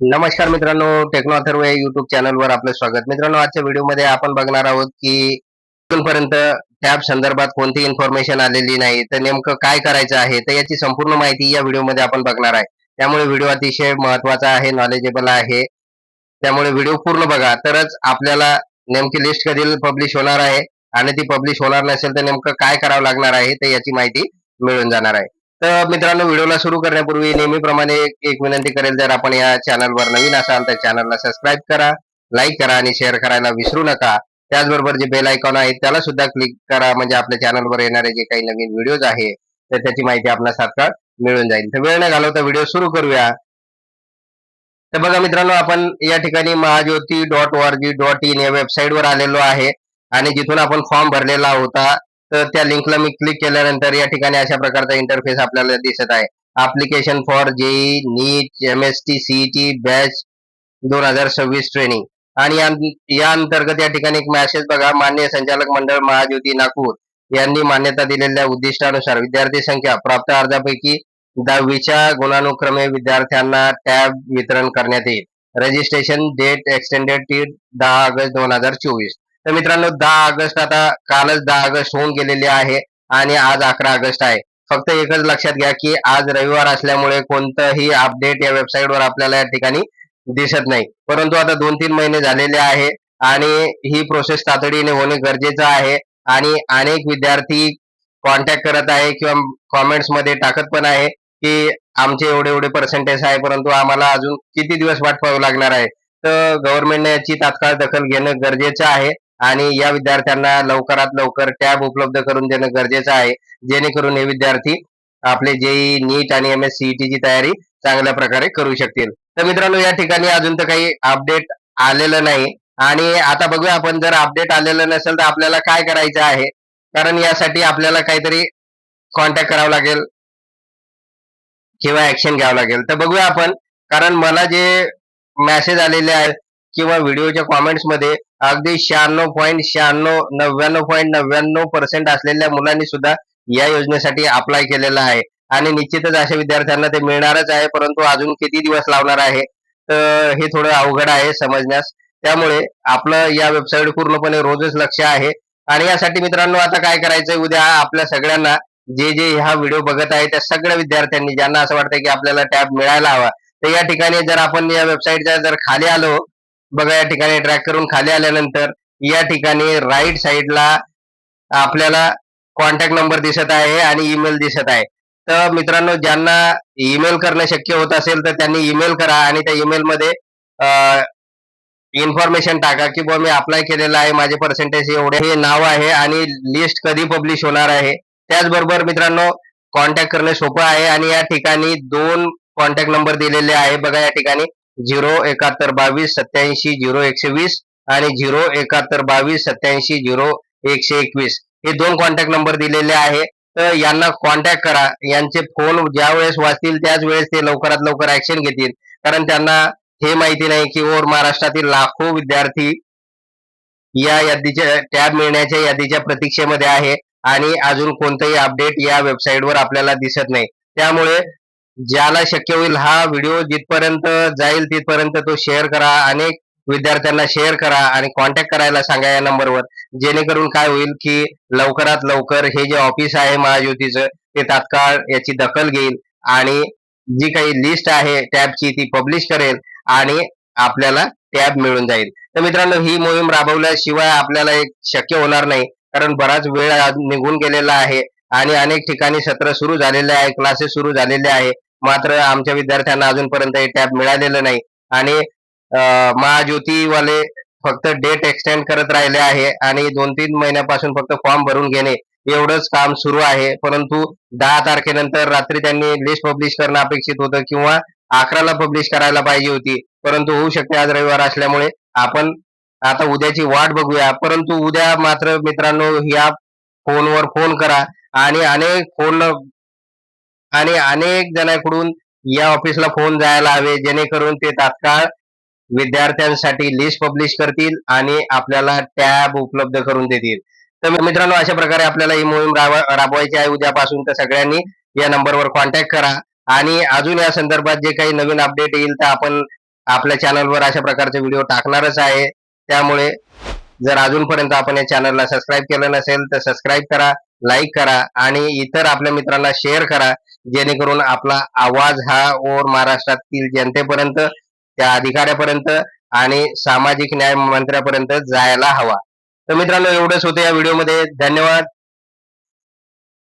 नमस्कार मित्रांनो टेक्नो अथर्व या युट्यूब चॅनलवर आपलं स्वागत. मित्रांनो आजच्या व्हिडिओमध्ये आपण बघणार आहोत की अजूनपर्यंत टॅब संदर्भात कोणती इन्फॉर्मेशन आलेली नाही तर नेमकं काय करायचं आहे तर याची संपूर्ण माहिती या व्हिडिओमध्ये आपण बघणार आहे. त्यामुळे व्हिडिओ अतिशय महत्त्वाचा आहे नॉलेजेबल आहे. त्यामुळे व्हिडिओ पूर्ण बघा. तरच आपल्याला नेमकी लिस्ट कधी पब्लिश होणार आहे आणि ती पब्लिश होणार नसेल तर नेमकं काय करावं लागणार आहे तर याची माहिती मिळून जाणार आहे. तर मित्रांनो व्हिडिओला सुरू करण्यापूर्वी नेहमीप्रमाणे एक विनंती करेल जर आपण या चॅनलवर नवीन असाल तर चॅनलला सबस्क्राईब करा लाईक करा आणि शेअर करायला विसरू नका. त्याचबरोबर जे बेल आयकॉन आहे त्याला सुद्धा क्लिक करा. म्हणजे आपल्या चॅनलवर येणारे जे काही नवीन व्हिडिओज आहे तर त्याची माहिती आपल्याला तात्काळ मिळून जाईल. तर वेळ न घालवता व्हिडिओ सुरू करूया. तर बघा मित्रांनो आपण या ठिकाणी Mahajyoti dot O G dot in या वेबसाईटवर आलेलो आहे. आणि जिथून आपण फॉर्म भरलेला होता तर त्या लिंकला मी क्लिक केल्यानंतर या ठिकाणी अशा प्रकारचा इंटरफेस आपल्याला दिसत आहे. Application for JEE NEET M S T CET batch दोन हजार सव्वीस ट्रेनिंग आणि या- अंतर्गत या ठिकाणी एक मॅसेज बघा. मान्य संचालक मंडळ महाज्योती नागपूर यांनी मान्यता दिलेल्या उद्दिष्टानुसार विद्यार्थी संख्या प्राप्त अर्जापैकी दहावीच्या गुणानुक्रमे विद्यार्थ्यांना टॅब वितरण करण्यात येईल. रजिस्ट्रेशन डेट एक्सटेंडेड टी दहा ऑगस्ट दोन हजार चोवीस. तर मित्रांनो दहा ऑगस्ट आता कालच दहा ऑगस्ट होऊन गेलेले आहे आणि आज अकरा ऑगस्ट आहे. फक्त एकच लक्षात घ्या की आज रविवार असल्यामुळे कोणतंही अपडेट या वेबसाईटवर आपल्याला या ठिकाणी दिसत नाही. परंतु आता दोन तीन महिने झालेले आहे आणि ही प्रोसेस तातडीने होणे गरजेचं आहे आणि अनेक विद्यार्थी कॉन्टॅक्ट करत आहे किंवा कॉमेंट्समध्ये टाकत पण आहे की आमचे एवढे एवढे पर्सेंटेज आहे परंतु आम्हाला अजून किती दिवस वाट पाहावी लागणार आहे? तर गव्हर्नमेंटने याची तात्काळ दखल घेणं गरजेचं आहे. आणि या विद्यार्थ्यांना लवकरात लवकर टॅब उपलब्ध करून देणं गरजेचं आहे. जेणेकरून हे विद्यार्थी आपले जेई नीट आणि एम एस सीईटी ची तयारी चांगल्या प्रकारे करू शकतील. तर मित्रांनो या ठिकाणी अजून तर काही अपडेट आलेलं नाही. आणि आता बघूया आपण जर अपडेट आलेलं नसेल तर आपल्याला काय करायचं आहे? कारण यासाठी आपल्याला काहीतरी कॉन्टॅक्ट करावं लागेल किंवा ऍक्शन घ्यावं लागेल. तर बघूया आपण कारण मला जे मेसेज आलेले आहेत किंवा व्हिडिओच्या कॉमेंट्समध्ये अगदी शहाण्णव पॉईंट शहाण्णव नव्याण्णव पॉईंट नव्याण्णव पर्सेंट असलेल्या मुलांनी सुद्धा या योजनेसाठी अप्लाय केलेला आहे. आणि निश्चितच अशा विद्यार्थ्यांना ते मिळणारच आहे परंतु अजून किती दिवस लावणार आहे तर हे थोडं अवघड आहे समजण्यास. त्यामुळे आपलं या वेबसाईट पूर्णपणे रोजच लक्ष आहे. आणि यासाठी मित्रांनो आता काय करायचंय? उद्या आपल्या सगळ्यांना जे जे हा व्हिडिओ बघत आहे त्या सगळ्या विद्यार्थ्यांनी ज्यांना असं वाटतं की आपल्याला टॅब मिळायला हवा तर या ठिकाणी जर आपण या वेबसाईटच्या जर खाली आलो बघा या ठिकाणी ट्रॅक करून खाली आल्यानंतर या ठिकाणी राईट साईडला आपल्याला कॉन्टॅक्ट नंबर दिसत आहे आणि ईमेल दिसत आहे. तर मित्रांनो ज्यांना ईमेल करणं शक्य होत असेल तर त्यांनी ईमेल करा आणि त्या ईमेल मध्ये इन्फॉर्मेशन टाका की बुवा मी अप्लाय केलेलं आहे माझे पर्सेंटेज एवढे हे नाव आहे आणि लिस्ट कधी पब्लिश होणार आहे. त्याचबरोबर मित्रांनो कॉन्टॅक्ट करणे सोपं आहे आणि या ठिकाणी दोन कॉन्टॅक्ट नंबर दिलेले आहे. बघा या ठिकाणी झिरो एकाहत्तर बावीस सत्याऐंशी झिरो एकशे वीस आणि झिरो एकाहत्तर बावीस सत्याऐंशी झिरो एकशे एकवीस. हे दोन कॉन्टॅक्ट नंबर दिलेले आहे. तर यांना कॉन्टॅक्ट करा. यांचे फोन ज्या वेळेस वाचतील त्याच वेळेस ते लवकरात लवकर ऍक्शन घेतील. कारण त्यांना हे माहिती नाही की ओर महाराष्ट्रातील लाखो विद्यार्थी या यादीच्या टॅब मिळण्याच्या यादीच्या प्रतीक्षेमध्ये आहे. आणि अजून कोणतंही अपडेट या वेबसाईटवर आपल्याला दिसत नाही. त्यामुळे ज्याला शक्य होईल हा व्हिडिओ जिथपर्यंत जाईल तिथपर्यंत तो शेअर करा अनेक विद्यार्थ्यांना शेअर करा आणि कॉन्टॅक्ट करायला सांगा या नंबरवर जेणेकरून काय होईल की लवकरात लवकर हे जे ऑफिस आहे महाज्योतीचं ते तात्काळ याची दखल घेईल आणि जी काही लिस्ट आहे टॅबची ती पब्लिश करेल आणि आपल्याला टॅब मिळून जाईल. तर मित्रांनो ही मोहीम राबवल्याशिवाय आपल्याला एक शक्य होणार नाही कारण बराच वेळ आज निघून गेलेला आहे आणि अनेक ठिकाणी सत्र सुरू झालेले आहे क्लासेस सुरू झालेले आहे. मात्र आमच्या विद्यार्थ्यांना अजूनपर्यंत हे टॅब मिळालेलं नाही. आणि महाज्योतीवाले फक्त डेट एक्सटेंड करत राहिले आहे आणि दोन तीन महिन्यापासून फक्त फॉर्म भरून घेणे एवढंच काम सुरू आहे. परंतु दहा तारखेनंतर रात्री त्यांनी लिस्ट पब्लिश करणं अपेक्षित होतं किंवा अकराला पब्लिश करायला पाहिजे होती. परंतु होऊ शकते आज रविवार असल्यामुळे आपण आता उद्याची वाट बघूया. परंतु उद्या मात्र मित्रांनो या फोनवर फोन करा आणि अनेक फोन आणि अनेक जणांकडून या ऑफिसला फोन जायला हवे जेणेकरून ते तात्काळ विद्यार्थ्यांसाठी लिस्ट पब्लिश करतील आणि आपल्याला टॅब उपलब्ध करून देतील. तर मित्रांनो अशा प्रकारे आपल्याला ही मोहीम राबवायची आहे. उद्यापासून तर सगळ्यांनी या नंबरवर कॉन्टॅक्ट करा. आणि अजून या संदर्भात जे काही नवीन अपडेट येईल तर आपण आपल्या चॅनलवर अशा प्रकारचे व्हिडिओ टाकणारच आहे. त्यामुळे जर अजूनपर्यंत आपण या चॅनलला सबस्क्राईब केलं नसेल तर सबस्क्राईब करा. लाईक करा आणि इतर आपल्या मित्रांना शेअर करा जेणेकरून आपला आवाज हा ओर महाराष्ट्रातील जनतेपर्यंत त्या अधिकाऱ्यापर्यंत आणि सामाजिक न्याय मंत्र्यापर्यंत जायला हवा. तर मित्रांनो एवढंच होतं या व्हिडिओमध्ये धन्यवाद.